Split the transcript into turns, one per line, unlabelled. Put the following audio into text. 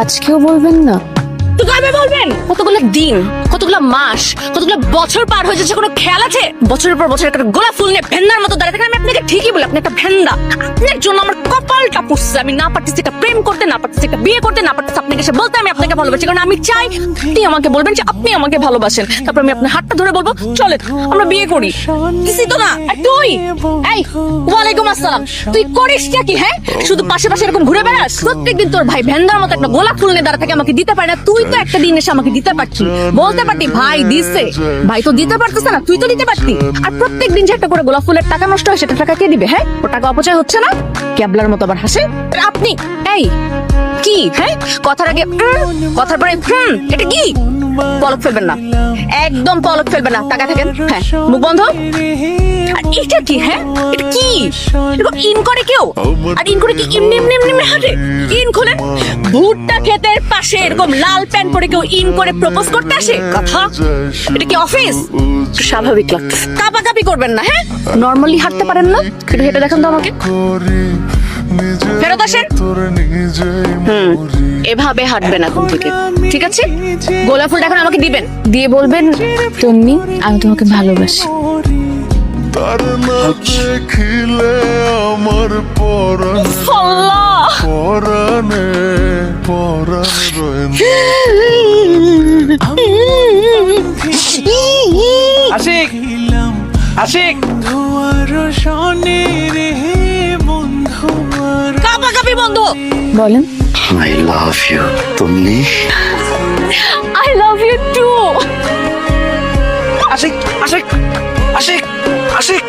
আজকেও বলবেন না?
তো কবে বলবেন? কতগুলো দিন, কতগুলো মাস, কতগুলো বছর পার হয়ে যাচ্ছে কোনো খেয়াল আছে? বছরের পর বছর একটা গোলাপ ফুল নিয়ে ভেন্দার মতো দাঁড়িয়ে থাকেন। আমি আপনাকে ঠিকই বলি, আপনি একটা ভেন্দা। আপনার জন্য আমার কপালটা পুষছে আমি না পারতেছি একটা প্রেম করতে, না পারতেছি একটা বিয়ে করতে, না পারতেছি আপনাকে এসে বলতে, আমি আপনাকে ভালোবাসি। কারণ আমি চাই আপনি আমাকে বলবেন যে আপনি আমাকে ভালোবাসেন। তারপর আমি আপনার হাতটা ধরে বলব চলে আমরা বিয়ে করি। কিছু তো না? আর তুই? এই, ওয়ালাইকুম আসসালাম। তুই করিসটা কি হ্যাঁ? শুধু পাশে পাশে এরকম ঘুরে বেড়াস? প্রত্যেকদিন তোর ভাই ভেন্দার মতো একটা গোলাপ ফুল নিয়ে দাঁড়া থাকে, আমাকে দিতে পারে না। তুই তো একটা দিন এসে আমাকে দিতে পারছি বলতে পারতি, ভাই, দিছে। ভাই তো দিতে পারতেছে না, তুই তো দিতে পারতি। আর প্রত্যেকদিন যে একটা করে গোলাপ ফুলের টাকা নষ্ট হয়, সেটা টাকা কে দিবে হ্যাঁ? ও টাকা অপচয় হচ্ছে না? ক্যাবলার মতো আবার হাসে? আপনি? এই, কি? হ্যাঁ? কথার আগে কথার পরে এটা কি? পলক ফেলবেন না। একদম পলক ফেলবেন না। টাকা থাকেন। হ্যাঁ মুখ বন্ধ। আর এটা কি? হ্যাঁ এটা কি? এরকম ইন করে কেউ? আর ইন করে কি হাঁটে? ইন খোলেন? ভুট্টা ক্ষেতের পাশে এরকম লাল প্যান্ট পরে কেউ ইন করে প্রপোজ করতে আসে? কথা? এটা কি অফিস? স্বাভাবিক লাগছে কাপাকাপি করবেন না হ্যাঁ? নর্মালি হাঁটতে পারেন না? একটু হেঁটে দেখেন তো আমাকে। ফেরত আসেন হুম এভাবে হাঁটবেন এখন থেকে। ঠিক আছে? গোলাপ ফুলটা এখন আমাকে দিবেন।
দিয়ে বলবেন তন্নি আমি তোমাকে ভালোবাসি।
তার না দেখিলে আমার পরাণ। পরাণে পরাণ।
আশিক আশিক।
কাপাকাপি বন্ধ
বলেন
I love you, তুমি
আই লাভ ইউ টু
আশিক আশিক আশিক আশিক